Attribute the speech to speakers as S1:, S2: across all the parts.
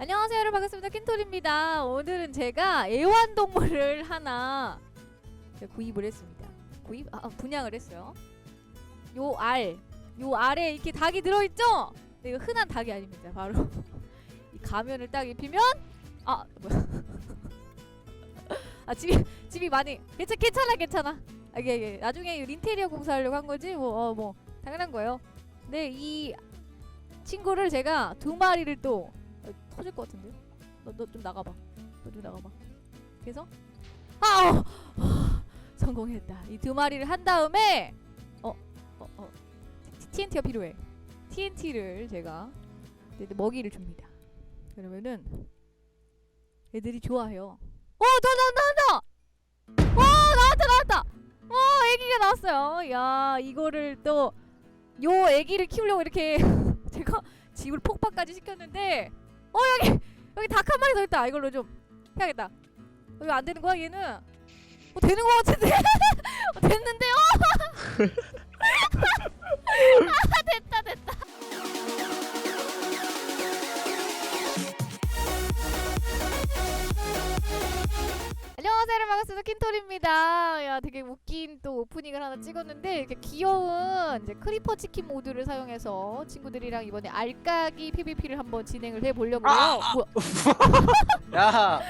S1: 안녕하세요 여러분. 반갑습니다. 킨톨입니다. 오늘은 제가 애완동물을 하나 구입을 했습니다. 구입? 아 아, 분양을 했어요. 요 알, 요 알에 이렇게 닭이 들어있죠? 근데 이거 흔한 닭이 아닙니다. 바로 이 가면을 딱 입히면 아 뭐야. 아 집이 집이 많이 괜찮 괜찮아 괜찮아. 아, 이게, 이게 나중에 이 인테리어 공사하려고 한 거지? 뭐 어, 뭐. 당연한 거예요. 근데 이 친구를 제가 두 마리를 또 어, 터질 것 같은데? 너너 좀 나가봐. 너 좀 나가봐. 그래서 아 어, 어, 성공했다. 이 두 마리를 한 다음에 어어 어, 어, TNT가 필요해. TNT를 제가 먹이를 줍니다. 그러면은 애들이 좋아해요. 어, 나나 나 나. 어, 나왔다 나왔다. 어, 아기가 나왔어요. 야, 이거를 또 요 아기를 키우려고 이렇게 제가 집을 폭파까지 시켰는데 어 여기 여기 닭 한 마리 더 있다. 이걸로 좀 해야겠다. 어, 이거 안 되는 거야 얘는? 어 되는 거 같은데? 어, 됐는데요? 아 됐다 됐다 여러분 반갑습니다 킨톨입니다 야 되게 웃긴 또 오프닝을 하나 찍었는데 이렇게 귀여운 이제 크리퍼 치킨 모드를 사용해서 친구들이랑 이번에 알까기 PVP를 한번 진행을 해 보려고요
S2: 아!
S1: 뭐야
S2: 야,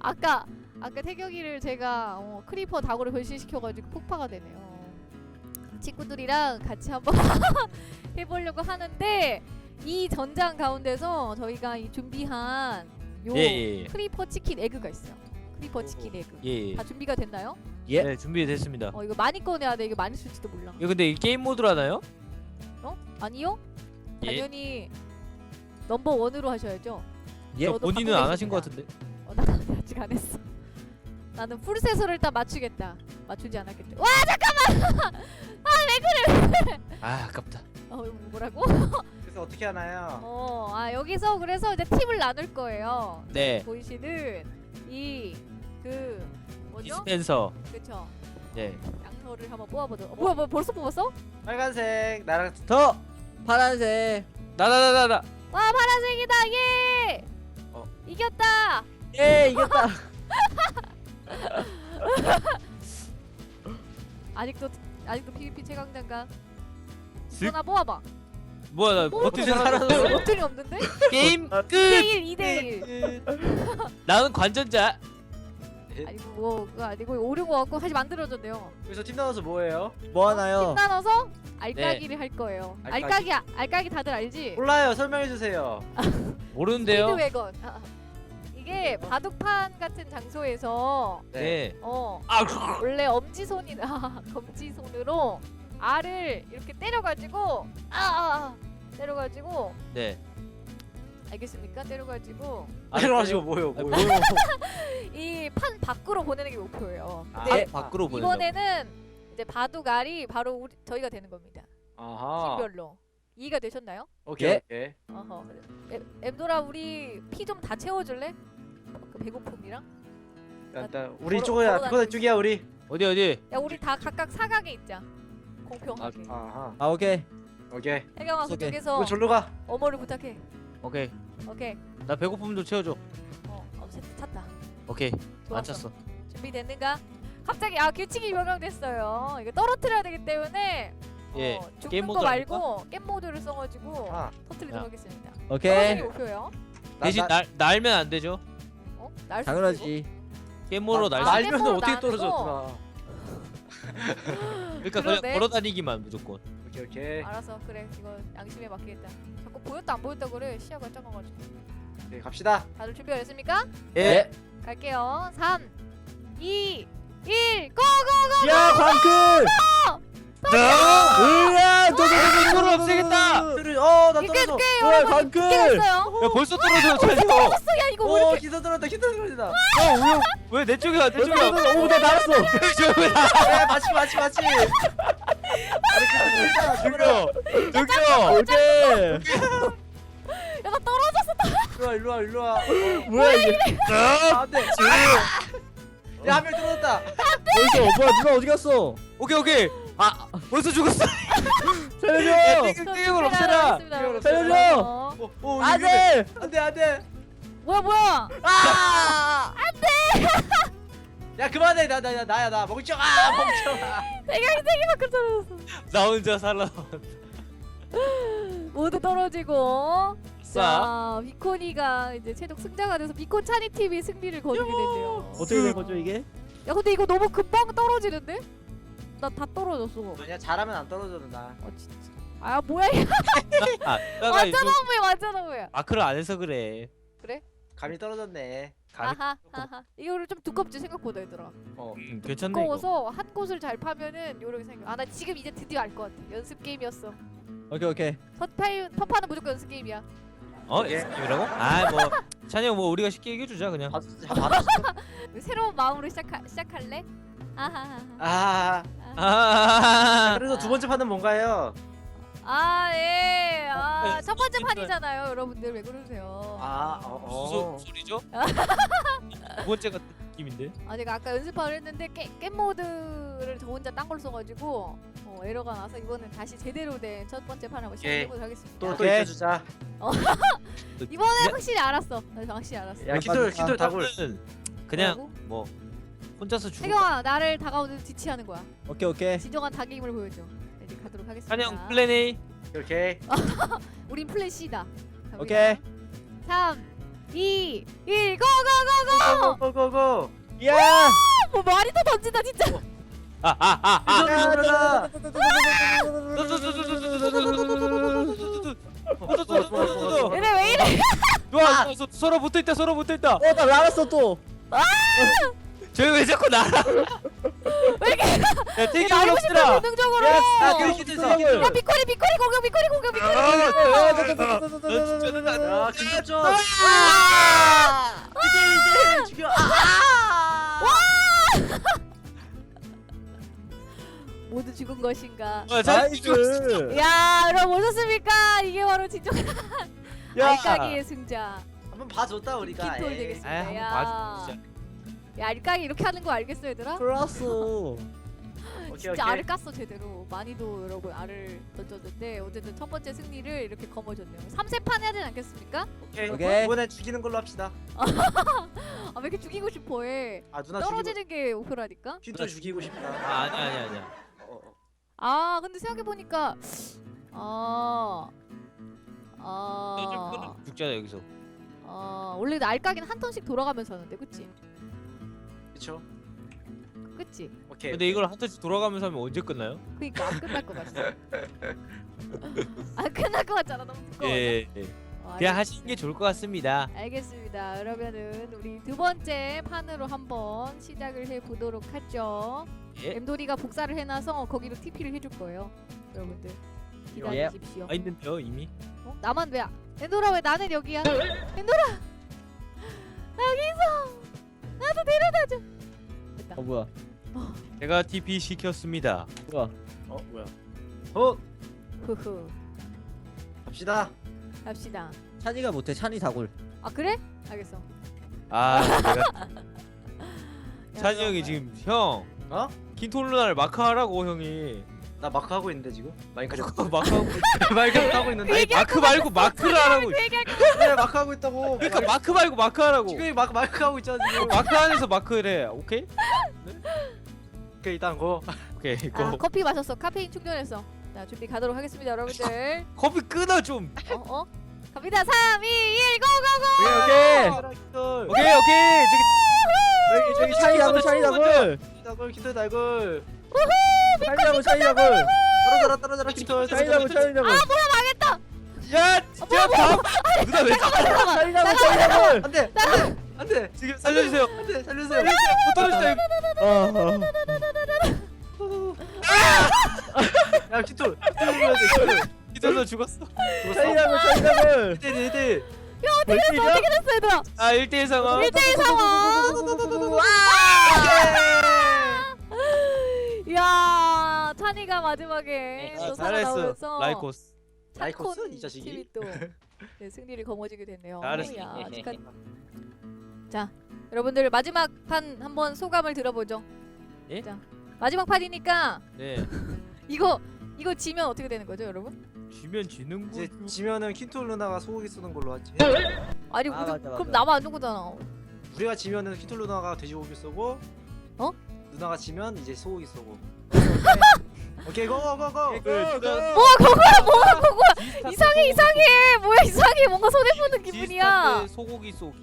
S1: 아까 아까 태경이를 제가 어, 크리퍼 닭으로 변신시켜가지고 폭파가 되네요. 친구들이랑 같이 한번 해보려고 하는데 이 전장 가운데서 저희가 이 준비한 요
S3: 예예
S1: 크리퍼 치킨 에그가 있어요. 크리퍼 치킨 에그.
S3: 예. 예.
S1: 다 준비가 됐나요?
S3: 예. 네 준비됐습니다.
S1: 어 이거 많이 꺼내야 돼. 이거 많이 쓸지도 몰라.
S3: 이거 근데 이 게임 모드로 하나요?
S1: 어? 아니요?
S3: 예.
S1: 당연히 넘버 원으로 하셔야죠.
S3: 예.
S1: 저도
S3: 본인은 안 하신. 것 같은데.
S1: 어, 나 아직 안 했어. 나는 풀세서를 일단 맞추겠다. 맞추지 않았겠죠. 와
S3: 아 아깝다.
S1: 어 뭐라고?
S2: 그래서 어떻게 하나요?
S1: 어, 아 여기서 그래서 이제 팁을 나눌 거예요.
S3: 네.
S1: 보이시는 이 그 뭐죠?
S3: 디스펜서.
S1: 그쵸.
S3: 네.
S1: 양털을 한번 뽑아보도록. 어, 뭐야, 뭐 벌써 뽑았어?
S2: 빨간색 나랑
S4: 저 파란색
S3: 나나나나나.
S1: 와 파란색이다 예!
S2: 어.
S1: 이겼다.
S4: 예 이겼다
S1: 아직도 아직도 PVP 최강자인가?
S3: 슥.
S1: 전화 뽑아봐.
S3: 뭐야 나
S1: 뭐?
S3: 버튼 살았어.
S1: 버튼이 없는데?
S3: 게임 끝.
S1: 2대1 2대1.
S3: 나는 관전자.
S1: 아니고 뭐 그거 아니고 오른 거 같고 다시 만들어졌네요.
S2: 여기서 팀 나눠서 뭐예요?
S1: 뭐팀
S4: 하나요?
S1: 나눠서 알까기를 할 거예요.
S2: 알까기.
S1: 알까기 아- 알까기 다들 알지?
S2: 몰라요. 설명해 주세요.
S3: 모르는데요.
S1: 스피드웨건. 아, 이게 바둑판 같은 장소에서
S3: 네.
S1: 어
S3: 아
S1: 원래 엄지손이나 검지손으로 알을 이렇게 때려가지고 아, 아, 아 때려가지고
S3: 네.
S1: 알겠습니까? 때려가지고
S3: 아,
S2: 이래가지고 뭐요?
S3: 아,
S2: 뭐요?
S1: 이 판 밖으로 보내는 게 목표예요.
S2: 아,
S3: 네. 밖으로 보낸다.
S1: 이번에는 이제 바둑 알이 바로 우리 저희가 되는 겁니다.
S2: 아하.
S1: 팀별로 이해가 되셨나요?
S2: 오케이
S4: 예.
S2: 오케이.
S1: 어허. 엠- 엠돌아 우리 피 좀 다 채워줄래? 그 배고픔이랑?
S2: 일단, 우리
S1: 걸어-
S2: 쪽이야.
S1: 걸어다니고
S2: 그거 쪽이야 우리.
S3: 어디 어디?
S1: 야 우리 다 각각 사각에 있자.
S2: 아,
S1: 공평하게.
S2: 아하.
S4: 아 오케이
S2: 오케이.
S1: 혜경아
S4: 오케이.
S1: 그쪽에서
S2: 뭐 절로 가.
S1: 어머를 부탁해.
S3: 오케이.
S1: 오케이.
S3: 나 배고픔 좀 채워줘.
S1: 어, 어 차- 찼다.
S3: 오케이.
S1: 좋았어.
S3: 안 찼어.
S1: 준비됐는가? 갑자기 아 규칙이 변경됐어요. 이거 떨어뜨려야 되기 때문에
S3: 예.
S1: 어, 죽는
S3: 게임
S1: 거
S3: 모드
S1: 말고 게임 모드를 써가지고
S2: 아.
S1: 터뜨리도록
S3: 야.
S1: 하겠습니다.
S4: 오케이
S1: 떨어지기 목표요.
S2: 나-
S3: 대신
S2: 나-
S3: 날 날면 안 되죠.
S1: 어? 날수 있고?
S4: 당연하지
S3: 게임 모드로
S2: 나-
S3: 날.
S1: 아,
S3: 날...
S2: 날면 어떻게
S1: 나는?
S2: 떨어졌구나.
S3: 그러니까 그냥
S1: 그러네.
S3: 걸어 다니기만 무조건.
S2: 오케이 오케이.
S1: 알았어 그래 이거 양심에 맡기겠다. 자꾸 보였다 안 보였다 그래 시야가 작아가지고.
S2: 오케이 갑시다.
S1: 다들 준비가 됐습니까?
S3: 예.
S1: 갈게요. 3, 2, 1, 고고고!
S4: 야 광클 으아
S3: 이거를 없애겠다.
S2: 들을- 어, 나
S1: 이게
S2: 떨어져.
S1: 꽤 깨졌어요.
S3: 야 벌써 떨어져. 저
S1: 떨어졌어 야 이거 왜
S2: 오,
S1: 이렇게
S2: 기사 들었다. 기사 들었다.
S3: 왜내 쪽이야? 내 쪽이야.
S4: 오나 달았어
S2: 야, 마치 마치 마치. 그
S3: 저기요. 저기요.
S4: 오케이
S1: 야나 떨어졌어.
S2: 일로 와 일로 와 일로 와.
S4: 뭐야 이게
S2: 아, 안 돼. 야, 한명 떨어졌다.
S4: 어디서 뭐야 누나 어디 갔어
S3: 오케이 오케이. 아 벌써 죽었어. 야,
S4: 살려줘
S3: 땡- 땡땡을 없애라.
S4: 살려줘.
S1: 어.
S4: 안돼
S2: 안돼 안돼.
S1: 뭐야 뭐야?
S2: 아! 안돼. 야 그만해 나 나 나 나 야 나 멍청아 멍청아.
S1: 대각이 세개 밖으로 떨어졌어.
S3: 나 혼자 살아.
S1: 모두 떨어지고.
S3: 싸.
S1: 자 비코니가 이제 최종 승자가 돼서 비콘 차니 팀이 승리를 거두게 됐네요.
S4: 어떻게 된 거죠 이게?
S1: 야 근데 이거 너무 금방 떨어지는데? 나 다 떨어졌어.
S2: 아니야 잘하면 안 떨어져도 나.
S1: 아 진짜. 아 뭐야 이거
S3: 아,
S1: 완전
S3: 이거
S1: 너무해 완전 너무해.
S3: 마크를 안 해서 그래.
S2: 감이 떨어졌네.
S1: 아하 아하. 이거를 좀 두껍지 생각보다 얘들아.
S2: 어.
S3: 음, 괜찮네 이거.
S1: 두꺼워서 한 곳을 잘 파면은 요렇게 생겨. 아나 지금 이제 드디어 알 것 같아. 연습 게임이었어.
S4: 오케이 오케이.
S1: 첫 파이 첫 판은 무조건 연습 게임이야.
S3: 어?
S2: 예.
S3: 이라고? 아, 뭐 찬이 형뭐 우리가 쉽게 얘기해 주자 그냥.
S2: 받았 받았어.
S1: 새로운 마음으로 시작하, 시작할래? 아하하.
S2: 아.
S3: 아,
S2: 그래서 두 번째 판은 뭔가요?
S1: 아 예. 아,
S3: 네,
S1: 첫 번째. 판이잖아요, 여러분들 왜 그러세요?
S2: 아 어.
S3: 무슨
S2: 어.
S3: 소리죠? 두 번째 같은 느낌인데.
S1: 아 제가 아까 연습을 했는데 게, 게임 모드를 저 혼자 딴 걸 써가지고 어, 에러가 나서 이번엔 다시 제대로 된 첫 번째 판 한번 시작해보도록 하겠습니다.
S2: 또 또
S4: 오케이.
S2: 잊어주자.
S1: 이번엔 확실히 알았어. 나 확실히 알았어.
S2: 야 깃털 깃털 다굴.
S3: 저는 그냥
S1: 뭐라고?
S3: 뭐 혼자서 죽을
S1: 태경아 나를 다가오는 지치하는 거야.
S4: 오케이 오케이.
S1: 진정한 닭의 힘을 보여줘. 네, 가도록 하겠습니다.
S3: 형 플랜 A.
S2: 이렇게.
S1: 우린 플랜 C다. 갑니다.
S4: 오케이.
S1: 3, 2, 1, 고고고고!
S2: 고고고고.
S4: 야!
S1: 뭐 말이 더 던진다 진짜.
S3: 아, 아, 아, 아.
S2: 야,
S1: 얘네 왜 이래?
S3: 서- 서로 붙어 있다. 서로 붙어 있다.
S4: 어나 날았어 또.
S3: 저희 왜 자꾸 날아? 왜 이렇게? 야,
S1: 얘
S3: 태기
S1: 날고 싶어
S3: 올라오더라.
S1: 본능적으로.
S4: 야,
S2: 아, 그 깃털 있어. 깃털.
S1: 야 비코리 비코리 공격 비코리 공격 비코리.
S3: 너 진짜 나.
S2: 야, 좀. 아! 이제 이제 죽여. 아!
S1: 모두 죽은 것인가?
S3: 어, 찬이 죽었어.
S4: 나이스.
S1: 야 여러분 보셨습니까? 이게 바로 진정
S4: 야.
S1: 알까기의 승자.
S2: 한번 봐줬다 우리가. 에이.
S1: 되겠습니다.
S3: 아,
S1: 야. 야 알까기 이렇게 하는 거 알겠어 얘들아?
S4: 플러스.
S2: 오케이,
S1: 진짜
S2: 오케이.
S1: 알을 깠어 제대로 많이도 여러분 알을 던졌는데 어쨌든 첫 번째 승리를 이렇게 거머쥐었네요 3세판 해야 되지 않겠습니까?
S2: 오케이.
S4: 오케이.
S2: 이번엔 죽이는 걸로 합시다.
S1: 아 왜 이렇게 죽이고 싶어해
S2: 아 누나 죽이고.
S1: 떨어지는 게 목표라니까
S2: 깃털 죽이고 싶다.
S3: 아, 아니야, 아니야, 아니야.
S2: 어, 어.
S1: 아 근데 생각해보니까 아...
S3: 좀
S1: 아...
S3: 죽잖아 여기서.
S1: 아... 원래 알까기는 한 턴씩 돌아가면서 하는데 그치?
S2: 그쵸?
S1: 그치?
S2: 오케이.
S3: 근데 이걸 한 턴씩 돌아가면서 하면 언제 끝나요?
S1: 그니까 안 끝날 것 같아 안 끝날 것 같잖아 너무 두꺼워
S3: 예, 예.
S1: 어,
S3: 그냥 하시는 게 좋을 것 같습니다.
S1: 알겠습니다. 그러면은 우리 두 번째 판으로 한번 시작을 해 보도록 하죠.
S3: 예.
S1: 엠돌이가 복사를 해놔서 거기로 TP를 해줄 거예요. 여러분들
S4: 예.
S1: 기다리십시오.
S3: 아 있는데요 이미.
S1: 어? 나만 왜? 엠돌아 왜 나는 여기야? 엠돌아 여기서 나도 데려다줘. 됐다.
S4: 어 뭐야?
S3: 제가 TP 시켰습니다.
S4: 뭐야?
S2: 어 뭐야? 어
S1: 후후.
S2: 갑시다.
S1: 갑시다.
S4: 찬이가 못해. 찬이 다굴.
S1: 아 그래? 알겠어.
S3: 아, 내가
S1: 야,
S3: 찬이 형이 지금 형
S2: 어?
S3: 킨톨루나를 마크하라고 형이
S2: 나 마크 하고 있는데 지금. 마인크래프트.
S3: 마크하고
S2: 마인크래프트 하고 있는데.
S3: 아니 마크 말고 마크를 하라고.
S2: 그래 마크 하고 있다고.
S3: 그러니까 마크 말고 마크 하라고.
S2: 지금 마크 마크 하고 있잖아 지금.
S3: 마크 안에서 마크래. 오케이?
S2: 오케이 일단 고.
S3: 오케이.
S1: 아,
S3: 고.
S1: 커피 마셨어. 카페인 충전했어. 자 준비 가도록 하겠습니다, 여러분들.
S3: 커피 끊어 좀.
S1: 어 어? 갑니다. 3, 2, 1, 고고고!
S4: 오케이
S2: 깃털.
S3: 오케이 오케이. 저기
S4: 저기 저기
S2: 깃털 다굴.
S4: 찬이 다굴. 찬이 다굴.
S2: 떨어져라 떨어져라.
S4: 찬이 다굴. 찬이 다굴.
S3: 야 진짜 밥. 누나 왜 자꾸
S4: 다굴. 찬이 다굴.
S2: 안돼 안돼
S3: 지금 살려주세요.
S2: 안돼 살려주세요.
S3: 못 떨어졌어요.
S4: 어.
S2: 야 눌러야 돼 깃털.
S3: 기절로 죽었어.
S4: 찬이 다굴. 찬이 다굴.
S2: 1대 1대.
S1: 어떻게 됐어, 얘들아?
S3: 아 1대1 상황.
S1: 1대1 상황. 야, 찬이가 마지막에 또
S3: 아, 잘했어.
S1: 살아나오면서
S3: 라이코스.
S2: 라이코스? 이 자식이?
S1: 팀이 또 네, 승리를 거머쥐게 됐네요.
S3: 잘했어.
S1: 야, 축하. 자, 여러분들 마지막 판 한번 소감을 들어보죠.
S3: 예?
S1: 자, 마지막 판이니까
S3: 네.
S1: 이거 이거 지면 어떻게 되는 거죠, 여러분?
S3: 지면 지는
S2: 이제 지면은 킨톨 누나가 소고기 쏘는 걸로 하지.
S1: 아니
S4: 아,
S1: 근데
S4: 맞아, 맞아.
S1: 그럼 나만 안 좋거잖아.
S2: 우리가 지면은 킨톨 누나가 돼지고기 쏘고.
S1: 어?
S2: 누나가 지면 이제 소고기 쏘고. 오케이 고고고고.
S1: 뭐야 그거야 뭐야 그거 이상해 이상해 뭐야 이상해 뭔가 손해 보는 기분이야.
S3: 소고기 쏘기.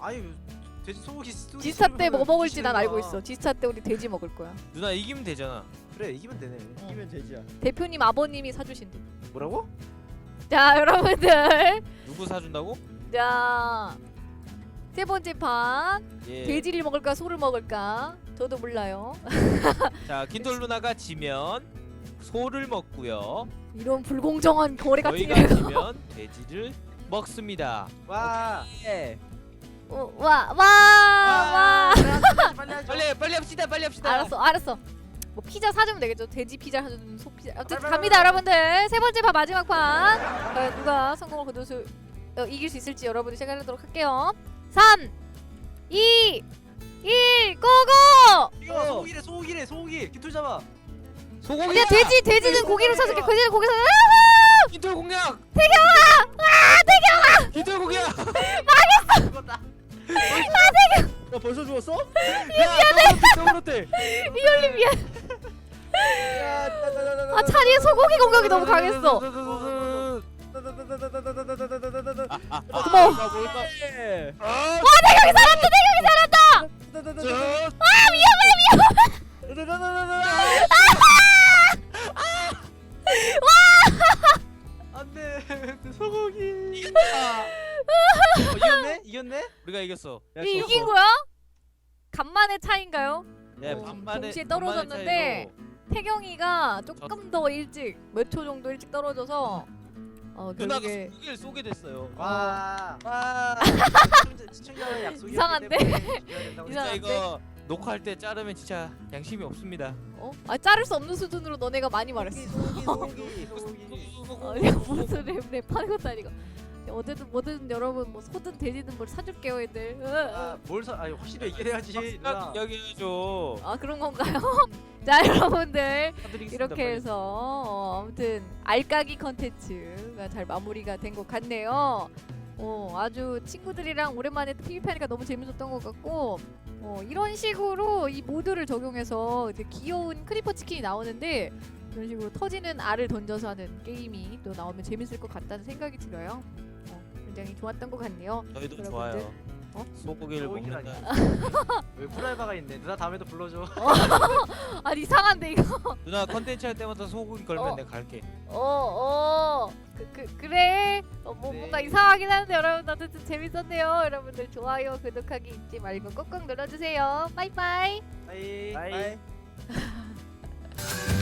S2: 아니 돼지 소고기
S1: 지스타 때뭐 먹을지 난 알고 있어. 지스타 때 우리 돼지 먹을 거야.
S3: 누나 이기면 되잖아.
S2: 그래 이기면 되네
S4: 이기면 되지야.
S1: 대표님 아버님이 사주신대.
S2: 뭐라고?
S1: 자 여러분들,
S3: 누구 사준다고?
S1: 자세 번째 판
S3: 예.
S1: 돼지를 먹을까 소를 먹을까 저도 몰라요.
S3: 자 킨톨 누나가 지면 소를 먹고요.
S1: 이런 불공정한 거래 같은
S3: 저희가 지면 돼지를 먹습니다.
S2: 와.
S4: 예.
S1: 와, 와, 와.
S2: 빨리
S3: 빨리 합시다 빨리 합시다
S1: 알았어, 알았어. 뭐 피자 사주면 되겠죠. 돼지 피자 사주면 소 피자. 어쨌든 갑니다, 여러분들. 세 번째 판 마지막 판. 누가 성공을 거둘 수 어, 이길 수 있을지 여러분이 생각하도록 할게요. 3 2 1 고고!
S2: 이거 어. 소고기래 소고기래 소고기 기툴 잡아
S3: 소고기
S1: 야, 돼지 돼지는 고기로 찾을게. 돼지는 고기로
S3: 찾 기툴 공략
S1: 태경아! 아, 태경아!
S3: 기툴 공략
S2: 이거다
S4: 야 벌써 죽었어?
S3: 야
S1: 더블로테 이올리 미안. 아 자리에 소고기 공격이 너무 강했어.
S4: 고마워. 와 내가 여기 살았다. 내가 여기 살았다.
S3: 아
S2: 위험해
S3: 위험해. 이겼어.
S4: 야, 졌어.
S1: 이긴 거야? 간만의 차인가요?
S3: 네,
S1: 어,
S3: 반반에
S1: 동시에 떨어졌는데 태경이가 조금 더 일찍 몇 초 정도 일찍 떨어져서 어
S3: 누나가
S1: 결국에
S3: 소고기를 쏘게 됐어요.
S2: 와.
S3: 와.
S2: 시청자- 시청자의 약속이
S1: 이상한데?
S3: 진짜
S1: 이상한데?
S3: 이거 녹화할 때 자르면 진짜 양심이 없습니다.
S1: 어? 아 자를 수 없는 수준으로 너네가 많이 말했어. 어, 무슨 랩, 랩하는 것도 아니고. 어쨌든 뭐든 여러분 뭐 소든 돼지든 뭘 사줄게요 애들. 으, 으.
S2: 아뭘 사? 아니 확실히 얘기해야지. 누나.
S3: 여기 해줘.
S1: 아 그런 건가요? 자 여러분들
S3: 사드리겠습니다,
S1: 이렇게
S3: 빨리.
S1: 해서 어, 아무튼 알까기 컨텐츠가 잘 마무리가 된 것 같네요. 어, 아주 친구들이랑 오랜만에 또 PVP하니까 너무 재밌었던 것 같고 어, 이런 식으로 이 모드를 적용해서 이제 귀여운 크리퍼 치킨이 나오는데 이런 식으로 터지는 알을 던져서 하는 게임이 또 나오면 재밌을 것 같다는 생각이 들어요. 어, 굉장히 좋았던 것 같네요.
S3: 저희도
S1: 여러분들.
S3: 좋아요.
S1: 어?
S3: 소고기를. 먹는다.
S2: 왜 프라이바가 있네. 누나 다음에도 불러줘.
S1: 아 이상한데 이거.
S3: 누나 컨텐츠 할 때마다 소고기 걸면
S1: 어.
S3: 내가 갈게.
S1: 어, 어, 그, 그, 그래. 어, 뭐,
S2: 네.
S1: 뭔가 이상하긴 한데 여러분 어쨌든 재밌었네요. 여러분들 좋아요, 구독하기 잊지 말고 꼭꼭 눌러주세요. 빠이 빠이.
S2: 바이.
S3: 바이.
S4: 바이.